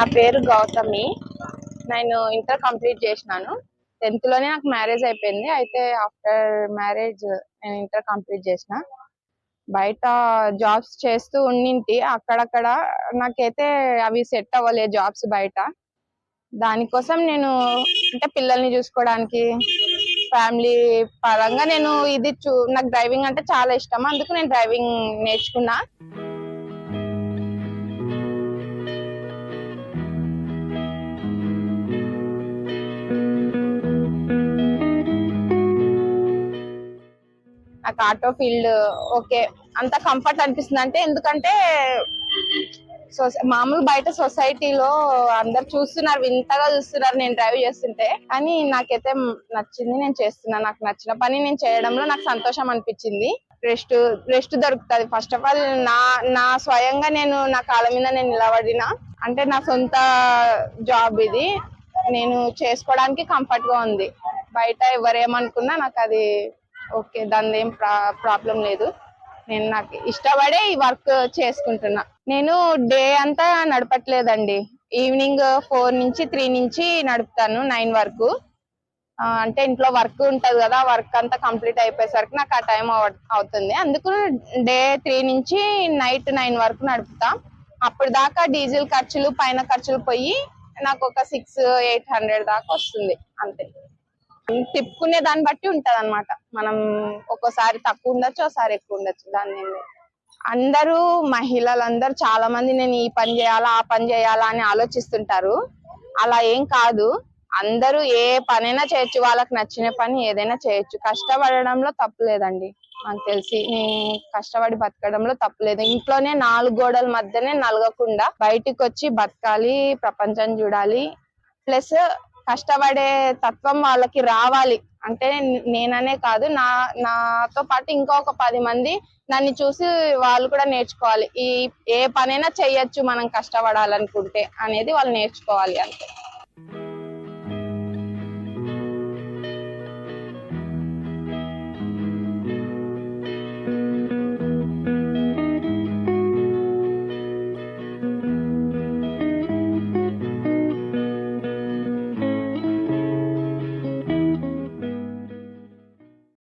నా పేరు గౌతమి. నేను ఇంటర్ కంప్లీట్ చేసినాను. టెన్త్లోనే నాకు మ్యారేజ్ అయిపోయింది. అయితే ఆఫ్టర్ మ్యారేజ్ నేను ఇంటర్ కంప్లీట్ చేసిన. బయట జాబ్స్ చేస్తూ ఉండింటి. అక్కడక్కడ నాకైతే అవి సెట్ అవ్వలేదు జాబ్స్ బయట. దానికోసం నేను అంటే పిల్లల్ని చూసుకోవడానికి ఫ్యామిలీ పరంగా నేను ఇది చూ నాకు డ్రైవింగ్ అంటే చాలా ఇష్టం. అందుకు నేను డ్రైవింగ్ నేర్చుకున్నా. నాకు ఆటో ఫీల్డ్ ఓకే. అంత కంఫర్ట్ అనిపిస్తుంది అంటే ఎందుకంటే మామూలు బయట సొసైటీలో అందరు చూస్తున్నారు వింతగా చూస్తున్నారు నేను డ్రైవ్ చేస్తుంటే. కానీ నాకైతే నచ్చింది నేను చేస్తున్నా. నాకు నచ్చిన పని నేను చేయడంలో నాకు సంతోషం అనిపించింది. రెస్ట్ రెస్ట్ దొరుకుతుంది. ఫస్ట్ ఆఫ్ ఆల్ నా నా స్వయంగా నేను నా కాళ్ళ మీద నేను నిలబడిన. అంటే నా సొంత జాబ్ ఇది. నేను చేసుకోవడానికి కంఫర్ట్గా ఉంది. బయట ఎవరేమనుకున్నా నాకు అది ఓకే దాని ఏం ప్రాబ్లం లేదు. నేను నాకు ఇష్టపడే ఈ వర్క్ చేసుకుంటున్నా. నేను డే అంతా నడపట్లేదండి. ఈవినింగ్ ఫోర్ నుంచి త్రీ నుంచి నడుపుతాను నైన్ వరకు. అంటే ఇంట్లో వర్క్ ఉంటది కదా వర్క్ అంతా కంప్లీట్ అయిపోయేసరికి నాకు ఆ టైం అవుతుంది. అందుకు డే త్రీ నుంచి నైట్ నైన్ వరకు నడుపుతా. అప్పుడు దాకా డీజిల్ ఖర్చులు పైన ఖర్చులు పోయి నాకు ఒక సిక్స్ ఎయిట్ హండ్రెడ్ దాకా వస్తుంది అంతే. తిప్పుకునే దాన్ని బట్టి ఉంటది అనమాట మనం ఒక్కోసారి తక్కువ ఉండొచ్చు ఒకసారి ఎక్కువ ఉండొచ్చు. దాన్ని అందరూ మహిళలందరూ చాలా మంది నేను ఈ పని చేయాలా ఆ పని చేయాలా అని ఆలోచిస్తుంటారు. అలా ఏం కాదు. అందరూ ఏ పనైనా చేయొచ్చు. వాళ్ళకి నచ్చిన పని ఏదైనా చేయొచ్చు. కష్టపడడంలో తప్పు లేదండి. నాకు తెలిసి నేను కష్టపడి బతకడంలో తప్పులేదు ఇంట్లోనే నాలుగు గోడల మధ్యనే నలగకుండా బయటికి వచ్చి బతకాలి ప్రపంచం చూడాలి. ప్లస్ కష్టపడే తత్వం వాళ్ళకి రావాలి. అంటే నేననే కాదు నా నాతో పాటు ఇంకొక పది మంది నన్ను చూసి వాళ్ళు కూడా నేర్చుకోవాలి. ఈ ఏ పనైనా చెయ్యొచ్చు మనం కష్టపడాలనుకుంటే అనేది వాళ్ళు నేర్చుకోవాలి అంతే.